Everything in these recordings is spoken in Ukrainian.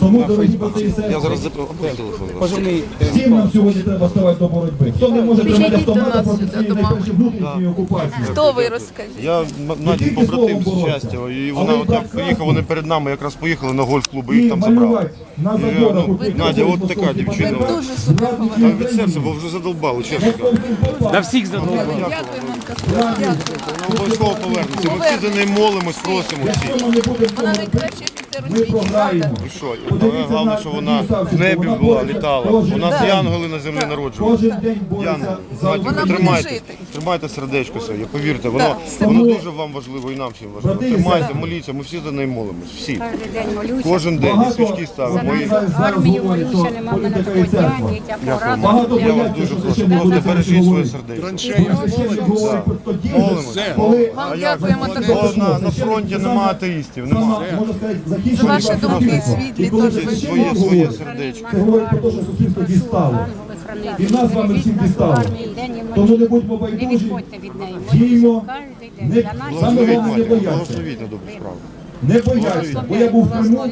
Тому, дорогі брати і Я сестри, зараз запитаю всім нам сьогодні треба ставати до боротьби. Хто не може тримати Приїдіть до автомата нас проти сюди, цієї до мами. внутрішньої окупації? Хто ви розкажіть? Я Наді тільки побратим словом з боротися. щастя, і вона й от так поїхала, вони перед нами якраз поїхали на гольф-клуб, і І їх там забрали. малювати на І, заборах ну, Надя, от така дівчина. Дуже супер Там від серця, бо вже задолбали, чесно. На всіх задоволені. Дякую. Вона обов'язково повернеться. Ми всі за неї молимось, просимо всі. Вона у ми програємо. І що? Але головне, на- що вона в небі була, літала. У нас янголи на землі народжували. Кожен день бореться Янгол. за Надя, Вона буде тримайте, тримайте сердечко своє, повірте, воно, воно дуже вам важливо і нам всім важливо. Тримайте, моліться, ми всі за неї молимось. Всі. Кожен день. І свічки ставимо. І Армію молюся, нема в мене я. Багато Я вас дуже прошу, просто бережіть своє сердечко. Тоді, Молимось. Вам дякуємо. Бо на, на фронті немає атеїстів, немає. можна сказати, За закінчення ваші думки світлі теж. Своє, своє сердечко. Це говорить про те, що суспільство дістало. І нас з вами всіх дістало. Тому не будьмо Не байдужі, відходьте від неї. діємо, не, наші саме головне не бояться. благословіть на добру справу. Не бояться, бо я був в Криму,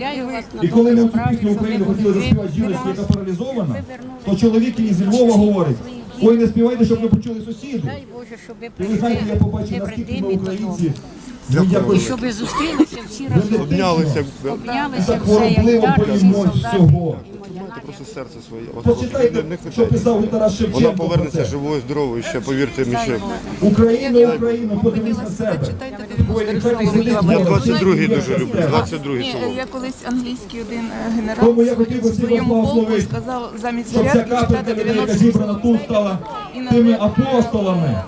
і коли ми в цю пісню Україну хотіли заспівати живі. яка паралізована, то чоловік із Львова говорить, ой, не співайте, щоб не почули сусіди. Дай Боже, щоб ви І ви знаєте, я побачив, наскільки ми українці, якось Щоб ви зустрілися всі разом. Обнялися. Обнялися все, як солдати. всього. Тримайте просто серце своє. От Почитайте, не- що писав Тарас Вона Шевченко про повернеться живою, здоровою, ще повірте мені ще. Україна, Україна, подивись на себе. Читайте Ой, 90 нехай сидить Я 22-й дуже люблю, 22-й Ні, соло. я колись англійський один е, генерал Тому я хотів би всіх своєму полку благословити, сказав замість Щоб ця зарядки капелька читати людей, яка 90 зібрана тут, стала тими апостолами,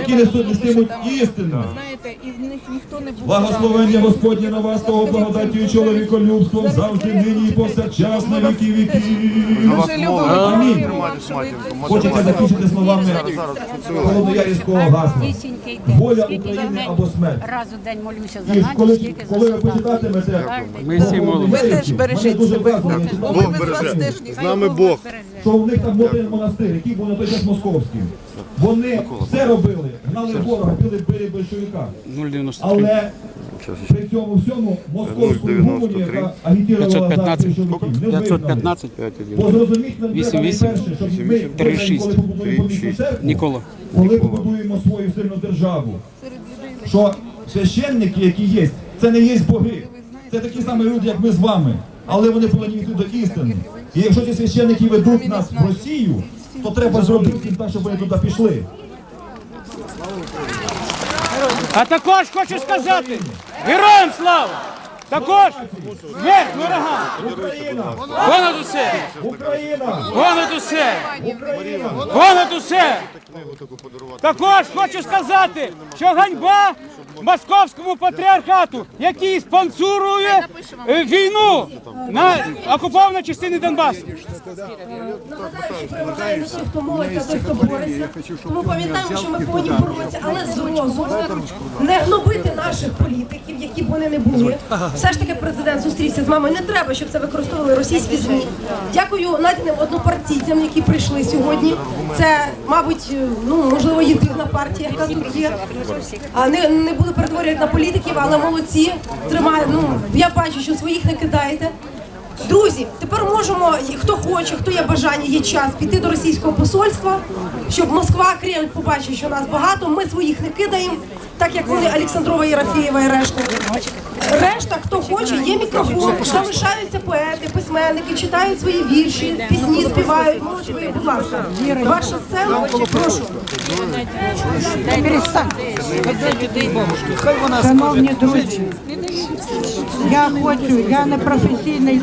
які несуть нестимуть істину. Знаєте, і в них ніхто не був. Благословення Господнє на вас, того благодаттю і чоловіколюбством завжди нині і повсякчас на віки віків. Амінь. Хочете закінчити словами Холодноярського гасла. Воля України або смерть. Раз у день молюся за І коли, скільки за коли ви почитатимете, Ми всі молимося. Ви теж бережіть себе, Бог, бо ми Бог вас береже. теж. З нами Бог. що в них там був один монастир, який був на той час московський. Вони все робили, гнали ворога, били били большевика. 0,93. Але при цьому всьому московську 0,93. гумані, яка агітувала за 515. большевиків, не вигнали. 515. Бо зрозуміть нам треба 8-8. найперше, щоб ми, 3-6. коли побудуємо церкву, коли побудуємо свою сильну державу, що священники, які є, це не є боги. Це такі самі люди, як ми з вами. Але вони повинні йти до істини. І якщо ці священники ведуть нас в Росію, то треба зробити щоб вони туди пішли. А також хочу сказати, героям слава! Також вверх ворогам! Україна! Понад усе! Україна! Понад усе! Україна! Понад усе! Також хочу сказати, що ганьба московському патріархату, який спонсорує війну на окупованій частині Донбасу. Приважаємо всіх, хто молиться, той, хто бореться. Тому пам'ятаємо, що ми повинні боротися, але з розумом, не гнобити наших політиків, які б вони не були. Все ж таки президент зустрівся з мамою. Не треба, щоб це використовували російські ЗМІ. Дякую надіним однопартійцям, які прийшли сьогодні. Це, мабуть, ну можливо, єдина партія, яка тут є. А не, не буду перетворювати на політиків, але молодці. Тримаю. Ну я бачу, що своїх не кидаєте. Друзі, тепер можемо, хто хоче, хто є бажання, є час піти до російського посольства, щоб Москва, Кремль побачив, що нас багато. Ми своїх не кидаємо, так як вони Олександрова Єрофєєва і решта. Решта, хто хоче, є мікрофон, залишаються поети, письменники, читають свої вірші, пісні співають. Можуть ви, будь ласка, ваша сцена, прошу. Шановні друзі, я хочу, я не професійний.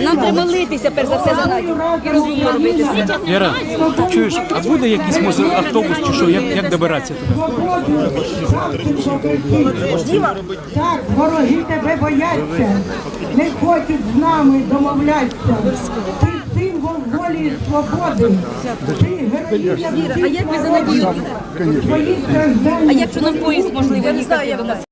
Нам треба молитися перш за все за Надю. І розумно робити. Віра, чуєш, а буде якийсь може автобус чи що? Як, як добиратися туди? Так, вороги тебе бояться, не хочуть з нами домовлятися. Ти символ волі і свободи. Ти героїня Віра, а як ви за надію? Твої страждання. А якщо нам поїзд можливо їхати до нас?